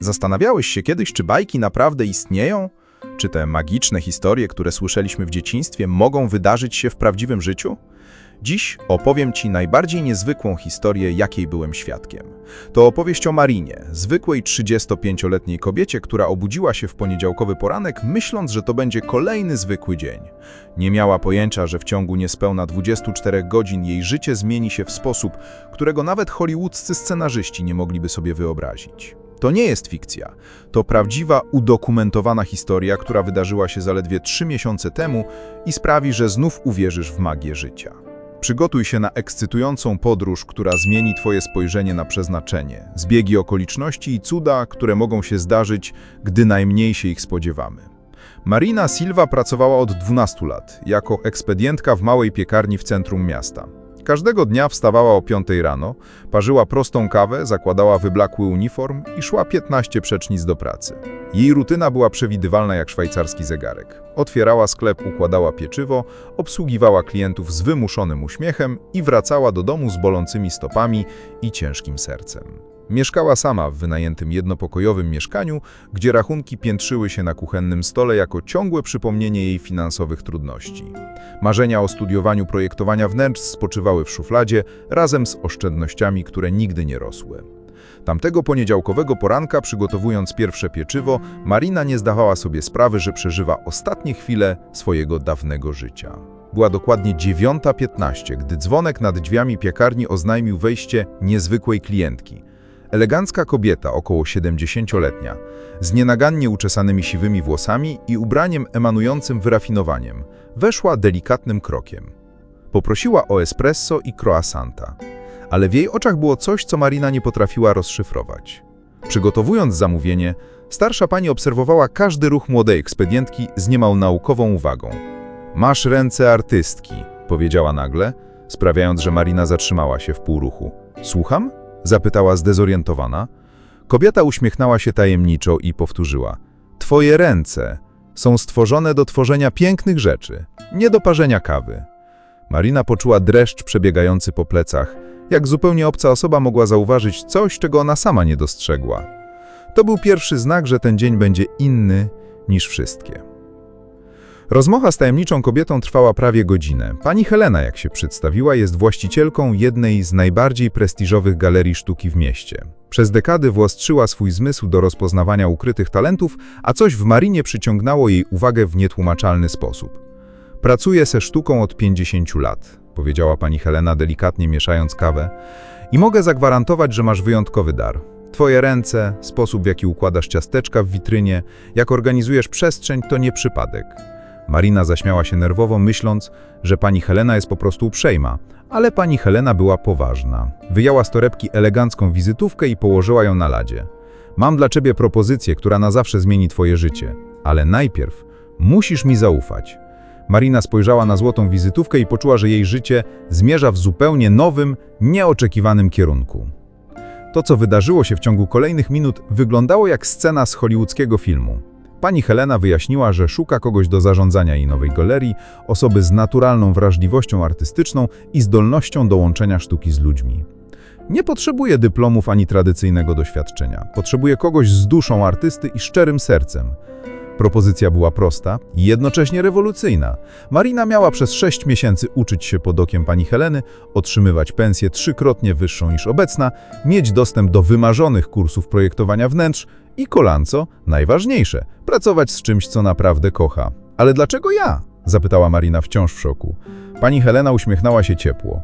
Zastanawiałeś się kiedyś, czy bajki naprawdę istnieją? Czy te magiczne historie, które słyszeliśmy w dzieciństwie, mogą wydarzyć się w prawdziwym życiu? Dziś opowiem Ci najbardziej niezwykłą historię, jakiej byłem świadkiem. To opowieść o Marinie, zwykłej 35-letniej kobiecie, która obudziła się w poniedziałkowy poranek, myśląc, że to będzie kolejny zwykły dzień. Nie miała pojęcia, że w ciągu niespełna 24 godzin jej życie zmieni się w sposób, którego nawet hollywoodzcy scenarzyści nie mogliby sobie wyobrazić. To nie jest fikcja. To prawdziwa, udokumentowana historia, która wydarzyła się zaledwie trzy miesiące temu i sprawi, że znów uwierzysz w magię życia. Przygotuj się na ekscytującą podróż, która zmieni Twoje spojrzenie na przeznaczenie, zbiegi okoliczności i cuda, które mogą się zdarzyć, gdy najmniej się ich spodziewamy. Marina Silva pracowała od 12 lat jako ekspedientka w małej piekarni w centrum miasta. Każdego dnia wstawała o 5 rano, parzyła prostą kawę, zakładała wyblakły uniform i szła 15 przecznic do pracy. Jej rutyna była przewidywalna jak szwajcarski zegarek. Otwierała sklep, układała pieczywo, obsługiwała klientów z wymuszonym uśmiechem i wracała do domu z bolącymi stopami i ciężkim sercem. Mieszkała sama w wynajętym jednopokojowym mieszkaniu, gdzie rachunki piętrzyły się na kuchennym stole jako ciągłe przypomnienie jej finansowych trudności. Marzenia o studiowaniu projektowania wnętrz spoczywały w szufladzie razem z oszczędnościami, które nigdy nie rosły. Tamtego poniedziałkowego poranka, przygotowując pierwsze pieczywo, Marina nie zdawała sobie sprawy, że przeżywa ostatnie chwile swojego dawnego życia. Była dokładnie 9.15, gdy dzwonek nad drzwiami piekarni oznajmił wejście niezwykłej klientki. Elegancka kobieta, około 70-letnia, z nienagannie uczesanymi siwymi włosami i ubraniem emanującym wyrafinowaniem, weszła delikatnym krokiem. Poprosiła o espresso i croissanta, ale w jej oczach było coś, co Marina nie potrafiła rozszyfrować. Przygotowując zamówienie, starsza pani obserwowała każdy ruch młodej ekspedientki z niemal naukową uwagą. Masz ręce artystki, powiedziała nagle, sprawiając, że Marina zatrzymała się w półruchu. Słucham? Zapytała zdezorientowana. Kobieta uśmiechnęła się tajemniczo i powtórzyła. Twoje ręce są stworzone do tworzenia pięknych rzeczy, nie do parzenia kawy. Marina poczuła dreszcz przebiegający po plecach, jak zupełnie obca osoba mogła zauważyć coś, czego ona sama nie dostrzegła. To był pierwszy znak, że ten dzień będzie inny niż wszystkie. Rozmowa z tajemniczą kobietą trwała prawie godzinę. Pani Helena, jak się przedstawiła, jest właścicielką jednej z najbardziej prestiżowych galerii sztuki w mieście. Przez dekady włostrzyła swój zmysł do rozpoznawania ukrytych talentów, a coś w Marinie przyciągnęło jej uwagę w nietłumaczalny sposób. Pracuję ze sztuką od 50 lat, powiedziała pani Helena, delikatnie mieszając kawę, i mogę zagwarantować, że masz wyjątkowy dar. Twoje ręce, sposób w jaki układasz ciasteczka w witrynie, jak organizujesz przestrzeń, to nie przypadek. Marina zaśmiała się nerwowo, myśląc, że pani Helena jest po prostu uprzejma, ale pani Helena była poważna. Wyjęła z torebki elegancką wizytówkę i położyła ją na ladzie. Mam dla ciebie propozycję, która na zawsze zmieni twoje życie, ale najpierw musisz mi zaufać. Marina spojrzała na złotą wizytówkę i poczuła, że jej życie zmierza w zupełnie nowym, nieoczekiwanym kierunku. To, co wydarzyło się w ciągu kolejnych minut, wyglądało jak scena z hollywoodzkiego filmu. Pani Helena wyjaśniła, że szuka kogoś do zarządzania jej nowej galerii, osoby z naturalną wrażliwością artystyczną i zdolnością do łączenia sztuki z ludźmi. Nie potrzebuje dyplomów ani tradycyjnego doświadczenia. Potrzebuje kogoś z duszą artysty i szczerym sercem. Propozycja była prosta i jednocześnie rewolucyjna. Marina miała przez sześć miesięcy uczyć się pod okiem pani Heleny, otrzymywać pensję trzykrotnie wyższą niż obecna, mieć dostęp do wymarzonych kursów projektowania wnętrz i kolanco, najważniejsze, pracować z czymś, co naprawdę kocha. Ale dlaczego ja? zapytała Marina wciąż w szoku. Pani Helena uśmiechnęła się ciepło.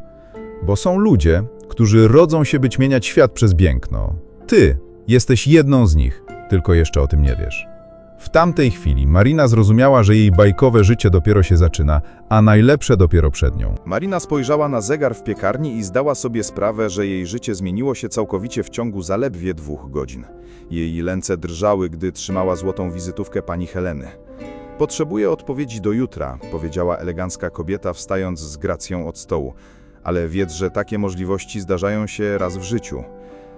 Bo są ludzie, którzy rodzą się, by zmieniać świat przez piękno. Ty jesteś jedną z nich, tylko jeszcze o tym nie wiesz. W tamtej chwili Marina zrozumiała, że jej bajkowe życie dopiero się zaczyna, a najlepsze dopiero przed nią. Marina spojrzała na zegar w piekarni i zdała sobie sprawę, że jej życie zmieniło się całkowicie w ciągu zaledwie dwóch godzin. Jej ręce drżały, gdy trzymała złotą wizytówkę pani Heleny. Potrzebuję odpowiedzi do jutra, powiedziała elegancka kobieta, wstając z gracją od stołu. Ale wiedz, że takie możliwości zdarzają się raz w życiu.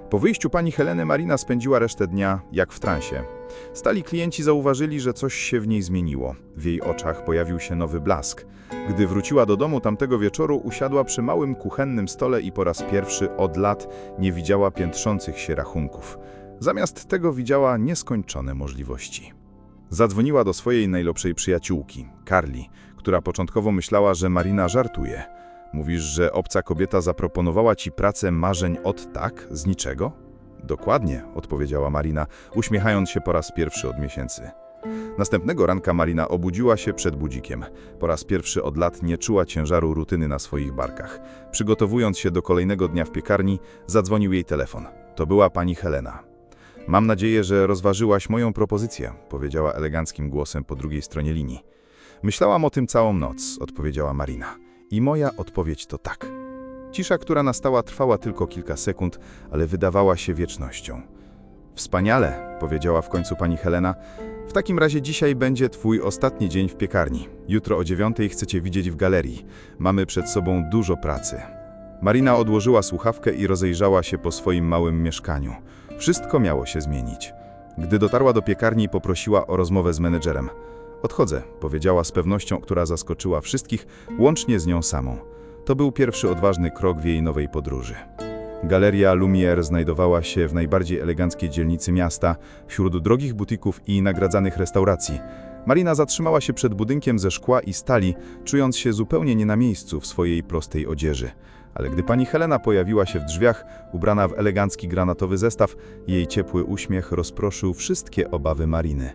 Po wyjściu pani Heleny Marina spędziła resztę dnia jak w transie. Stali klienci zauważyli, że coś się w niej zmieniło. W jej oczach pojawił się nowy blask. Gdy wróciła do domu tamtego wieczoru, usiadła przy małym kuchennym stole i po raz pierwszy od lat nie widziała piętrzących się rachunków. Zamiast tego widziała nieskończone możliwości. Zadzwoniła do swojej najlepszej przyjaciółki, Carly, która początkowo myślała, że Marina żartuje. Mówisz, że obca kobieta zaproponowała ci pracę marzeń od tak, z niczego? Dokładnie, odpowiedziała Marina, uśmiechając się po raz pierwszy od miesięcy. Następnego ranka Marina obudziła się przed budzikiem. Po raz pierwszy od lat nie czuła ciężaru rutyny na swoich barkach. Przygotowując się do kolejnego dnia w piekarni, zadzwonił jej telefon. To była pani Helena. Mam nadzieję, że rozważyłaś moją propozycję, powiedziała eleganckim głosem po drugiej stronie linii. Myślałam o tym całą noc, odpowiedziała Marina. I moja odpowiedź to tak. Cisza, która nastała, trwała tylko kilka sekund, ale wydawała się wiecznością. Wspaniale, powiedziała w końcu pani Helena. W takim razie dzisiaj będzie twój ostatni dzień w piekarni. Jutro o dziewiątej chcecie widzieć w galerii. Mamy przed sobą dużo pracy. Marina odłożyła słuchawkę i rozejrzała się po swoim małym mieszkaniu. Wszystko miało się zmienić. Gdy dotarła do piekarni, poprosiła o rozmowę z menedżerem. Odchodzę, powiedziała z pewnością, która zaskoczyła wszystkich, łącznie z nią samą. To był pierwszy odważny krok w jej nowej podróży. Galeria Lumière znajdowała się w najbardziej eleganckiej dzielnicy miasta, wśród drogich butików i nagradzanych restauracji. Marina zatrzymała się przed budynkiem ze szkła i stali, czując się zupełnie nie na miejscu w swojej prostej odzieży. Ale gdy pani Helena pojawiła się w drzwiach, ubrana w elegancki granatowy zestaw, jej ciepły uśmiech rozproszył wszystkie obawy Mariny.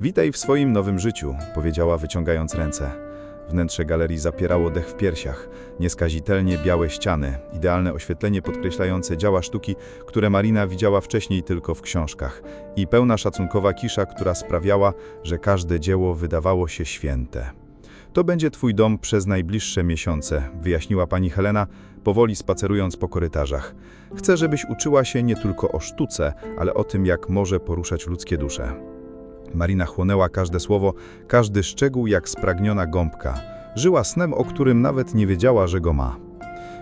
Witaj w swoim nowym życiu, powiedziała wyciągając ręce. Wnętrze galerii zapierało dech w piersiach, nieskazitelnie białe ściany, idealne oświetlenie podkreślające dzieła sztuki, które Marina widziała wcześniej tylko w książkach i pełna szacunkowa kisza, która sprawiała, że każde dzieło wydawało się święte. To będzie twój dom przez najbliższe miesiące, wyjaśniła pani Helena, powoli spacerując po korytarzach. Chcę, żebyś uczyła się nie tylko o sztuce, ale o tym, jak może poruszać ludzkie dusze. Marina chłonęła każde słowo, każdy szczegół jak spragniona gąbka. Żyła snem, o którym nawet nie wiedziała, że go ma.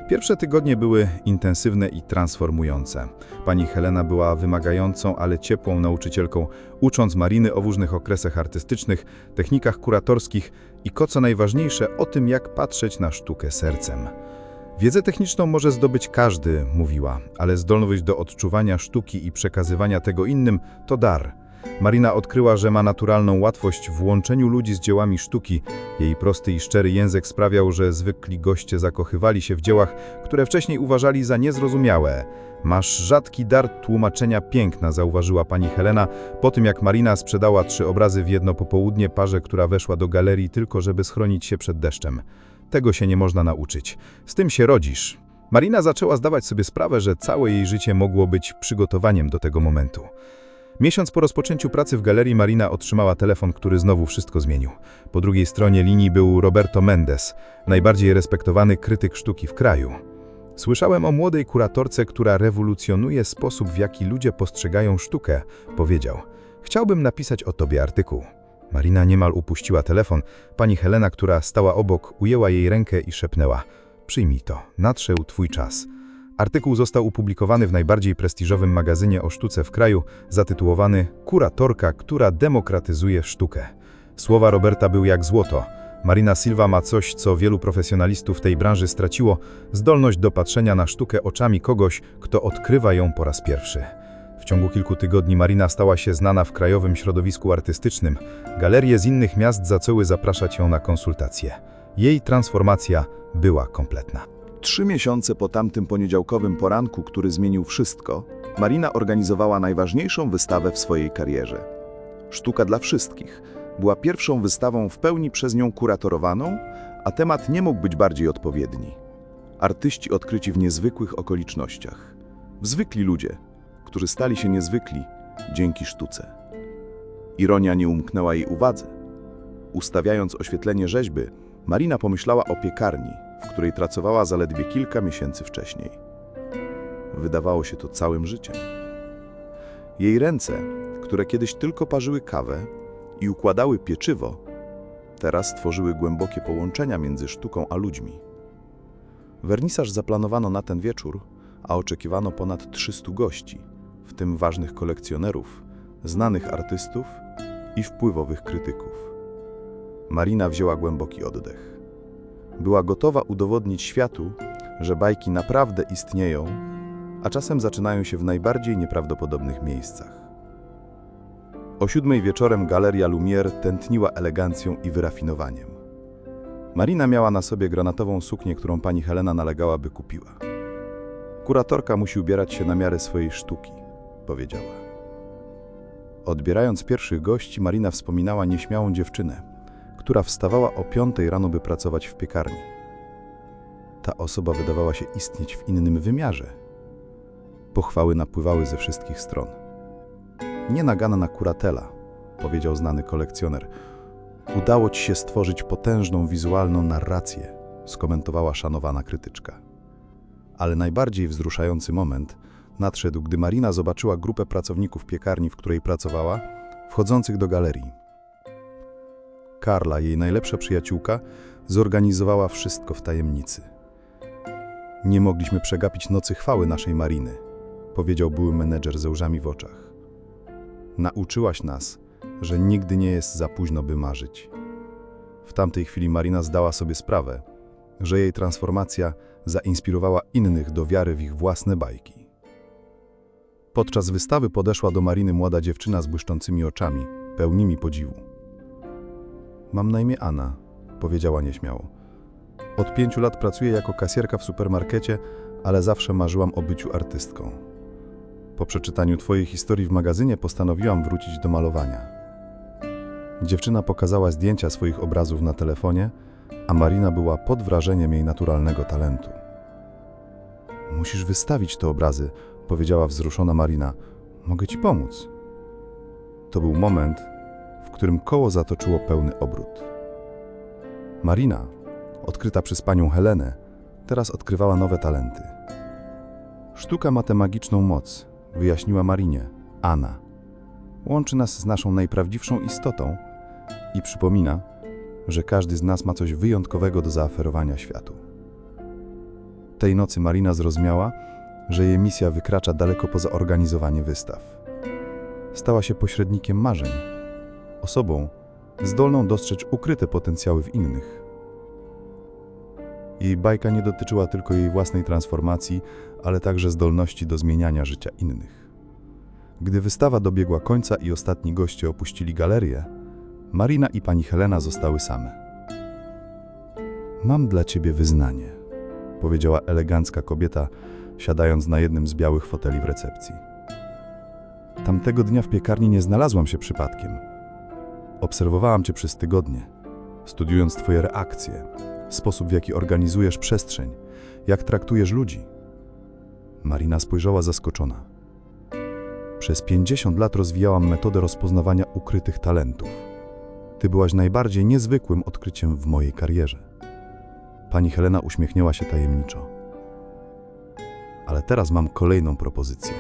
Pierwsze tygodnie były intensywne i transformujące. Pani Helena była wymagającą, ale ciepłą nauczycielką, ucząc Mariny o różnych okresach artystycznych, technikach kuratorskich i, co co najważniejsze, o tym, jak patrzeć na sztukę sercem. Wiedzę techniczną może zdobyć każdy, mówiła, ale zdolność do odczuwania sztuki i przekazywania tego innym to dar. Marina odkryła, że ma naturalną łatwość w łączeniu ludzi z dziełami sztuki. Jej prosty i szczery język sprawiał, że zwykli goście zakochywali się w dziełach, które wcześniej uważali za niezrozumiałe. Masz rzadki dar tłumaczenia piękna, zauważyła pani Helena, po tym jak Marina sprzedała trzy obrazy w jedno popołudnie parze, która weszła do galerii tylko, żeby schronić się przed deszczem. Tego się nie można nauczyć. Z tym się rodzisz. Marina zaczęła zdawać sobie sprawę, że całe jej życie mogło być przygotowaniem do tego momentu. Miesiąc po rozpoczęciu pracy w galerii Marina otrzymała telefon, który znowu wszystko zmienił. Po drugiej stronie linii był Roberto Mendes, najbardziej respektowany krytyk sztuki w kraju. Słyszałem o młodej kuratorce, która rewolucjonuje sposób, w jaki ludzie postrzegają sztukę, powiedział. Chciałbym napisać o tobie artykuł. Marina niemal upuściła telefon. Pani Helena, która stała obok, ujęła jej rękę i szepnęła. Przyjmij to, nadszedł twój czas. Artykuł został opublikowany w najbardziej prestiżowym magazynie o sztuce w kraju, zatytułowany Kuratorka, która demokratyzuje sztukę. Słowa Roberta były jak złoto. Marina Silva ma coś, co wielu profesjonalistów tej branży straciło, zdolność do patrzenia na sztukę oczami kogoś, kto odkrywa ją po raz pierwszy. W ciągu kilku tygodni Marina stała się znana w krajowym środowisku artystycznym. Galerie z innych miast zaczęły zapraszać ją na konsultacje. Jej transformacja była kompletna. Trzy miesiące po tamtym poniedziałkowym poranku, który zmienił wszystko, Marina organizowała najważniejszą wystawę w swojej karierze. Sztuka dla wszystkich była pierwszą wystawą w pełni przez nią kuratorowaną, a temat nie mógł być bardziej odpowiedni. Artyści odkryci w niezwykłych okolicznościach. Zwykli ludzie, którzy stali się niezwykli dzięki sztuce. Ironia nie umknęła jej uwadze. Ustawiając oświetlenie rzeźby, Marina pomyślała o piekarni, w której pracowała zaledwie kilka miesięcy wcześniej. Wydawało się to całym życiem. Jej ręce, które kiedyś tylko parzyły kawę i układały pieczywo, teraz tworzyły głębokie połączenia między sztuką a ludźmi. Wernisaż zaplanowano na ten wieczór, a oczekiwano ponad 300 gości, w tym ważnych kolekcjonerów, znanych artystów i wpływowych krytyków. Marina wzięła głęboki oddech. Była gotowa udowodnić światu, że bajki naprawdę istnieją, a czasem zaczynają się w najbardziej nieprawdopodobnych miejscach. O siódmej wieczorem Galeria Lumière tętniła elegancją i wyrafinowaniem. Marina miała na sobie granatową suknię, którą pani Helena nalegała, by kupiła. Kuratorka musi ubierać się na miarę swojej sztuki, powiedziała. Odbierając pierwszych gości, Marina wspominała nieśmiałą dziewczynę, która wstawała o piątej rano, by pracować w piekarni. Ta osoba wydawała się istnieć w innym wymiarze. Pochwały napływały ze wszystkich stron. Nienaganna kuratela, powiedział znany kolekcjoner. Udało ci się stworzyć potężną wizualną narrację, skomentowała szanowana krytyczka. Ale najbardziej wzruszający moment nadszedł, gdy Marina zobaczyła grupę pracowników piekarni, w której pracowała, wchodzących do galerii. Karla, jej najlepsza przyjaciółka, zorganizowała wszystko w tajemnicy. Nie mogliśmy przegapić nocy chwały naszej Mariny, powiedział były menedżer ze łzami w oczach. Nauczyłaś nas, że nigdy nie jest za późno, by marzyć. W tamtej chwili Marina zdała sobie sprawę, że jej transformacja zainspirowała innych do wiary w ich własne bajki. Podczas wystawy podeszła do Mariny młoda dziewczyna z błyszczącymi oczami, pełnymi podziwu. Mam na imię Anna, powiedziała nieśmiało. Od pięciu lat pracuję jako kasjerka w supermarkecie, ale zawsze marzyłam o byciu artystką. Po przeczytaniu Twojej historii w magazynie postanowiłam wrócić do malowania. Dziewczyna pokazała zdjęcia swoich obrazów na telefonie, a Marina była pod wrażeniem jej naturalnego talentu. Musisz wystawić te obrazy, powiedziała wzruszona Marina. Mogę ci pomóc. To był moment, w którym koło zatoczyło pełny obrót. Marina, odkryta przez panią Helenę, teraz odkrywała nowe talenty. Sztuka ma tę magiczną moc, wyjaśniła Marinie, Anna. Łączy nas z naszą najprawdziwszą istotą i przypomina, że każdy z nas ma coś wyjątkowego do zaoferowania światu. Tej nocy Marina zrozumiała, że jej misja wykracza daleko poza organizowanie wystaw. Stała się pośrednikiem marzeń, osobą zdolną dostrzec ukryte potencjały w innych. Jej bajka nie dotyczyła tylko jej własnej transformacji, ale także zdolności do zmieniania życia innych. Gdy wystawa dobiegła końca i ostatni goście opuścili galerię, Marina i pani Helena zostały same. Mam dla ciebie wyznanie, powiedziała elegancka kobieta, siadając na jednym z białych foteli w recepcji. Tamtego dnia w piekarni nie znalazłam się przypadkiem. Obserwowałam cię przez tygodnie, studiując twoje reakcje, sposób w jaki organizujesz przestrzeń, jak traktujesz ludzi. Marina spojrzała zaskoczona. Przez 50 lat rozwijałam metodę rozpoznawania ukrytych talentów. Ty byłaś najbardziej niezwykłym odkryciem w mojej karierze. Pani Helena uśmiechnęła się tajemniczo. Ale teraz mam kolejną propozycję.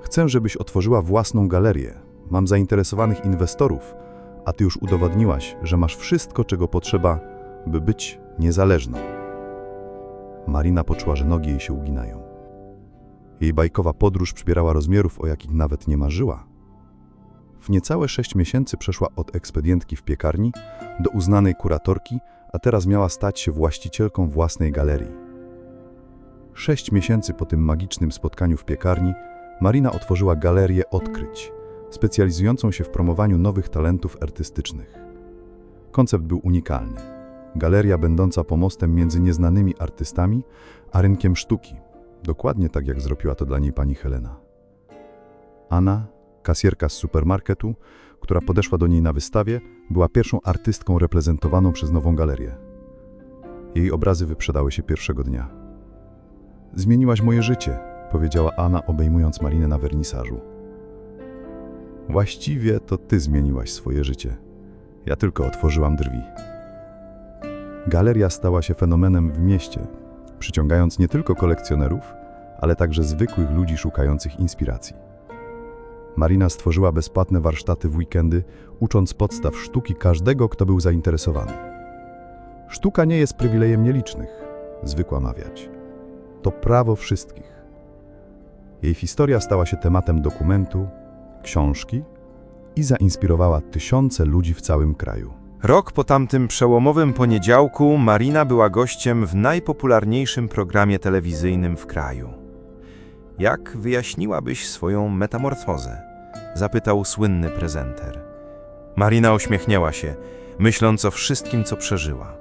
Chcę, żebyś otworzyła własną galerię. Mam zainteresowanych inwestorów, a ty już udowodniłaś, że masz wszystko, czego potrzeba, by być niezależną. Marina poczuła, że nogi jej się uginają. Jej bajkowa podróż przybierała rozmiarów, o jakich nawet nie marzyła. W niecałe sześć miesięcy przeszła od ekspedientki w piekarni do uznanej kuratorki, a teraz miała stać się właścicielką własnej galerii. Sześć miesięcy po tym magicznym spotkaniu w piekarni Marina otworzyła galerię odkryć, specjalizującą się w promowaniu nowych talentów artystycznych. Koncept był unikalny. Galeria będąca pomostem między nieznanymi artystami a rynkiem sztuki, dokładnie tak jak zrobiła to dla niej pani Helena. Anna, kasjerka z supermarketu, która podeszła do niej na wystawie, była pierwszą artystką reprezentowaną przez nową galerię. Jej obrazy wyprzedały się pierwszego dnia. Zmieniłaś moje życie, powiedziała Anna, obejmując Marinę na wernisażu. Właściwie to ty zmieniłaś swoje życie. Ja tylko otworzyłam drzwi. Galeria stała się fenomenem w mieście, przyciągając nie tylko kolekcjonerów, ale także zwykłych ludzi szukających inspiracji. Marina stworzyła bezpłatne warsztaty w weekendy, ucząc podstaw sztuki każdego, kto był zainteresowany. Sztuka nie jest przywilejem nielicznych, zwykła mawiać. To prawo wszystkich. Jej historia stała się tematem dokumentu, książki i zainspirowała tysiące ludzi w całym kraju. Rok po tamtym przełomowym poniedziałku Marina była gościem w najpopularniejszym programie telewizyjnym w kraju. Jak wyjaśniłabyś swoją metamorfozę? Zapytał słynny prezenter. Marina uśmiechnęła się, myśląc o wszystkim, co przeżyła.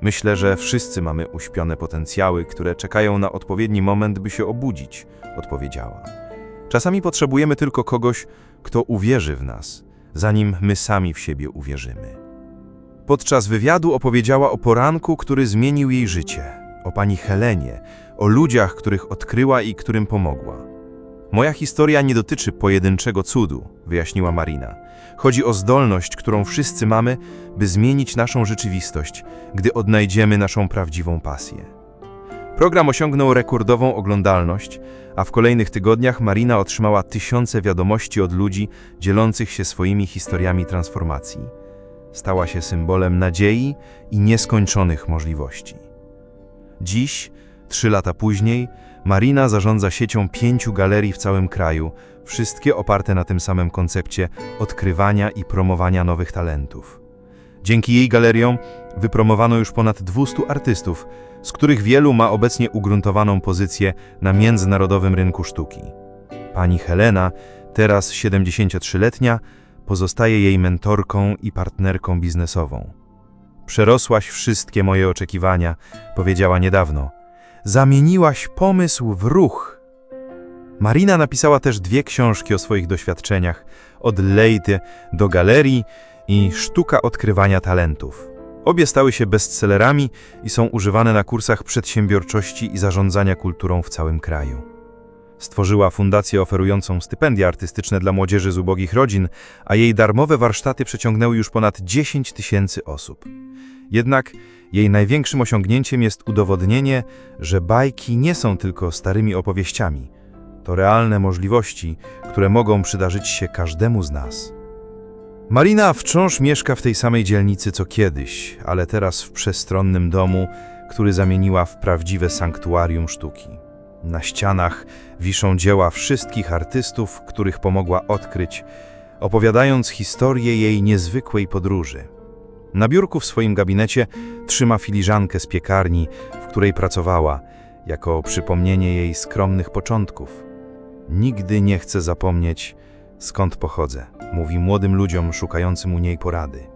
Myślę, że wszyscy mamy uśpione potencjały, które czekają na odpowiedni moment, by się obudzić, odpowiedziała. Czasami potrzebujemy tylko kogoś, kto uwierzy w nas, zanim my sami w siebie uwierzymy. Podczas wywiadu opowiedziała o poranku, który zmienił jej życie, o pani Helenie, o ludziach, których odkryła i którym pomogła. Moja historia nie dotyczy pojedynczego cudu, wyjaśniła Marina. Chodzi o zdolność, którą wszyscy mamy, by zmienić naszą rzeczywistość, gdy odnajdziemy naszą prawdziwą pasję. Program osiągnął rekordową oglądalność, a w kolejnych tygodniach Marina otrzymała tysiące wiadomości od ludzi dzielących się swoimi historiami transformacji. Stała się symbolem nadziei i nieskończonych możliwości. Dziś, trzy lata później, Marina zarządza siecią pięciu galerii w całym kraju, wszystkie oparte na tym samym koncepcie odkrywania i promowania nowych talentów. Dzięki jej galeriom wypromowano już ponad 200 artystów, z których wielu ma obecnie ugruntowaną pozycję na międzynarodowym rynku sztuki. Pani Helena, teraz 73-letnia, pozostaje jej mentorką i partnerką biznesową. Przerosłaś wszystkie moje oczekiwania, powiedziała niedawno. Zamieniłaś pomysł w ruch. Marina napisała też dwie książki o swoich doświadczeniach, od Lejty do galerii i Sztuka odkrywania talentów. Obie stały się bestsellerami i są używane na kursach przedsiębiorczości i zarządzania kulturą w całym kraju. Stworzyła fundację oferującą stypendia artystyczne dla młodzieży z ubogich rodzin, a jej darmowe warsztaty przeciągnęły już ponad 10 tysięcy osób. Jednak jej największym osiągnięciem jest udowodnienie, że bajki nie są tylko starymi opowieściami. To realne możliwości, które mogą przydarzyć się każdemu z nas. Marina wciąż mieszka w tej samej dzielnicy co kiedyś, ale teraz w przestronnym domu, który zamieniła w prawdziwe sanktuarium sztuki. Na ścianach wiszą dzieła wszystkich artystów, których pomogła odkryć, opowiadając historię jej niezwykłej podróży. Na biurku w swoim gabinecie trzyma filiżankę z piekarni, w której pracowała, jako przypomnienie jej skromnych początków. Nigdy nie chcę zapomnieć, skąd pochodzę, mówi młodym ludziom szukającym u niej porady.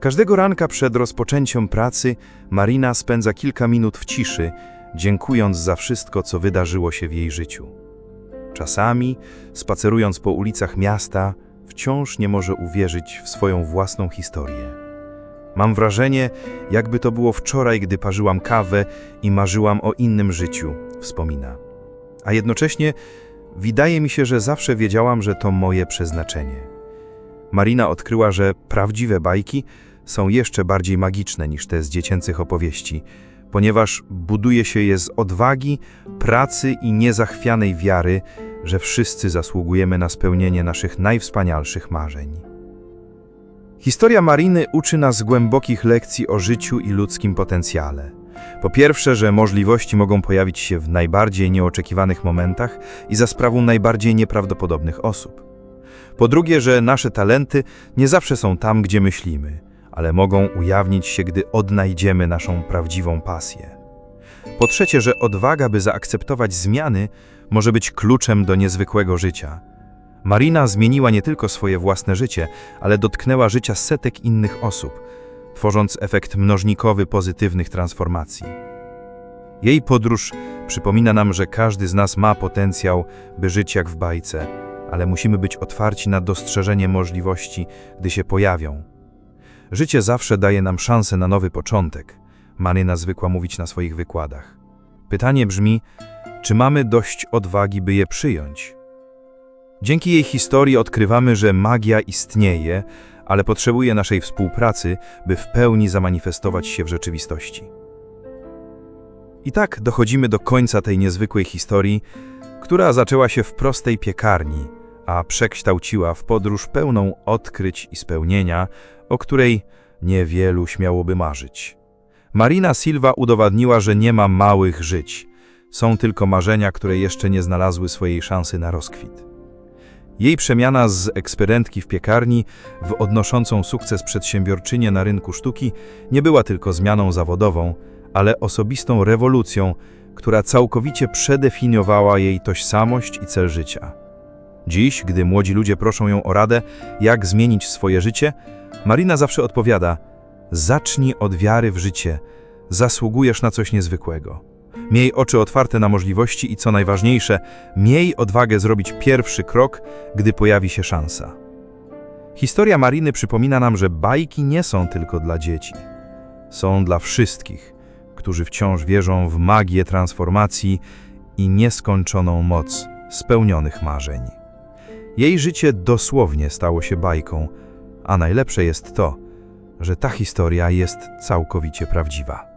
Każdego ranka przed rozpoczęciem pracy Marina spędza kilka minut w ciszy, dziękując za wszystko, co wydarzyło się w jej życiu. Czasami, spacerując po ulicach miasta, wciąż nie może uwierzyć w swoją własną historię. Mam wrażenie, jakby to było wczoraj, gdy parzyłam kawę i marzyłam o innym życiu, wspomina. A jednocześnie wydaje mi się, że zawsze wiedziałam, że to moje przeznaczenie. Marina odkryła, że prawdziwe bajki są jeszcze bardziej magiczne niż te z dziecięcych opowieści, ponieważ buduje się je z odwagi, pracy i niezachwianej wiary, że wszyscy zasługujemy na spełnienie naszych najwspanialszych marzeń. Historia Mariny uczy nas głębokich lekcji o życiu i ludzkim potencjale. Po pierwsze, że możliwości mogą pojawić się w najbardziej nieoczekiwanych momentach i za sprawą najbardziej nieprawdopodobnych osób. Po drugie, że nasze talenty nie zawsze są tam, gdzie myślimy, ale mogą ujawnić się, gdy odnajdziemy naszą prawdziwą pasję. Po trzecie, że odwaga, by zaakceptować zmiany, może być kluczem do niezwykłego życia. Marina zmieniła nie tylko swoje własne życie, ale dotknęła życia setek innych osób, tworząc efekt mnożnikowy pozytywnych transformacji. Jej podróż przypomina nam, że każdy z nas ma potencjał, by żyć jak w bajce, ale musimy być otwarci na dostrzeżenie możliwości, gdy się pojawią. Życie zawsze daje nam szansę na nowy początek, Maryna zwykła mówić na swoich wykładach. Pytanie brzmi, czy mamy dość odwagi, by je przyjąć? Dzięki jej historii odkrywamy, że magia istnieje, ale potrzebuje naszej współpracy, by w pełni zamanifestować się w rzeczywistości. I tak dochodzimy do końca tej niezwykłej historii, która zaczęła się w prostej piekarni, a przekształciła w podróż pełną odkryć i spełnienia, o której niewielu śmiałoby marzyć. Marina Silva udowadniła, że nie ma małych żyć. Są tylko marzenia, które jeszcze nie znalazły swojej szansy na rozkwit. Jej przemiana z eksperentki w piekarni w odnoszącą sukces przedsiębiorczynię na rynku sztuki nie była tylko zmianą zawodową, ale osobistą rewolucją, która całkowicie przedefiniowała jej tożsamość i cel życia. Dziś, gdy młodzi ludzie proszą ją o radę, jak zmienić swoje życie, Marina zawsze odpowiada: Zacznij od wiary w życie, zasługujesz na coś niezwykłego. Miej oczy otwarte na możliwości i co najważniejsze, miej odwagę zrobić pierwszy krok, gdy pojawi się szansa. Historia Mariny przypomina nam, że bajki nie są tylko dla dzieci. Są dla wszystkich, którzy wciąż wierzą w magię transformacji i nieskończoną moc spełnionych marzeń. Jej życie dosłownie stało się bajką, a najlepsze jest to, że ta historia jest całkowicie prawdziwa.